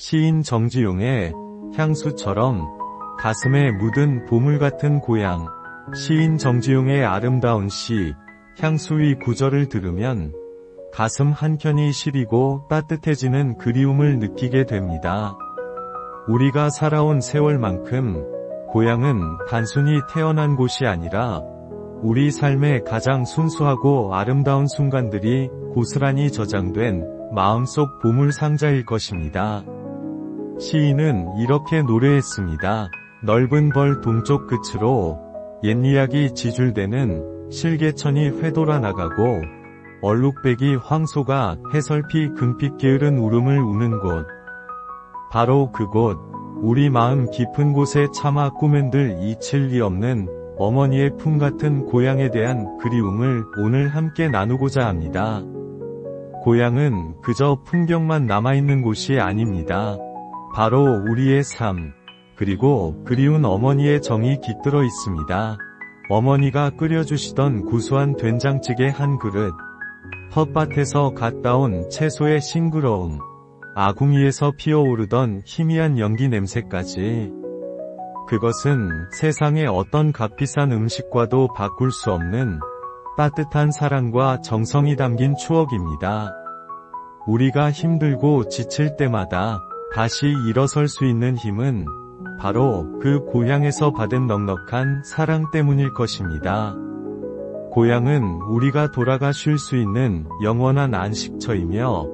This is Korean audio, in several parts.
시인 정지용의 향수처럼 가슴에 묻은 보물 같은 고향. 시인 정지용의 아름다운 시, 향수의 구절을 들으면 가슴 한켠이 시리고 따뜻해지는 그리움을 느끼게 됩니다. 우리가 살아온 세월만큼 고향은 단순히 태어난 곳이 아니라 우리 삶의 가장 순수하고 아름다운 순간들이 고스란히 저장된 마음속 보물 상자일 것입니다. 시인은 이렇게 노래했습니다. 넓은 벌 동쪽 끝으로 옛 이야기 지줄대는 실개천이 회돌아 나가고 얼룩배기 황소가 해설피 금빛 게으른 울음을 우는 곳. 바로 그곳, 우리 마음 깊은 곳에 차마 꾸맨들 잊힐 리 없는 어머니의 품 같은 고향에 대한 그리움을 오늘 함께 나누고자 합니다. 고향은 그저 풍경만 남아있는 곳이 아닙니다. 바로 우리의 삶, 그리고 그리운 어머니의 정이 깃들어 있습니다. 어머니가 끓여주시던 구수한 된장찌개 한 그릇, 텃밭에서 갓 따온 채소의 싱그러움, 아궁이에서 피어오르던 희미한 연기 냄새까지. 그것은 세상의 어떤 값비싼 음식과도 바꿀 수 없는 따뜻한 사랑과 정성이 담긴 추억입니다. 우리가 힘들고 지칠 때마다 다시 일어설 수 있는 힘은 바로 그 고향에서 받은 넉넉한 사랑 때문일 것입니다. 고향은 우리가 돌아가 쉴 수 있는 영원한 안식처이며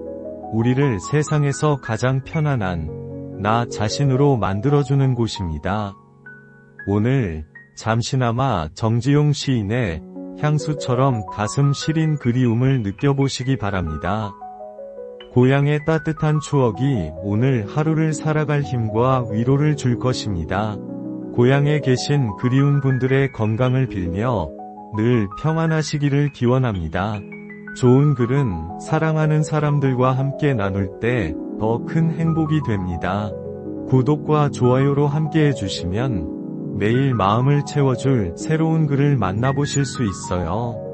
우리를 세상에서 가장 편안한 나 자신으로 만들어주는 곳입니다. 오늘 잠시나마 정지용 시인의 향수처럼 가슴 시린 그리움을 느껴보시기 바랍니다. 고향의 따뜻한 추억이 오늘 하루를 살아갈 힘과 위로를 줄 것입니다. 고향에 계신 그리운 분들의 건강을 빌며 늘 평안하시기를 기원합니다. 좋은 글은 사랑하는 사람들과 함께 나눌 때 더 큰 행복이 됩니다. 구독과 좋아요로 함께 해주시면 매일 마음을 채워줄 새로운 글을 만나보실 수 있어요.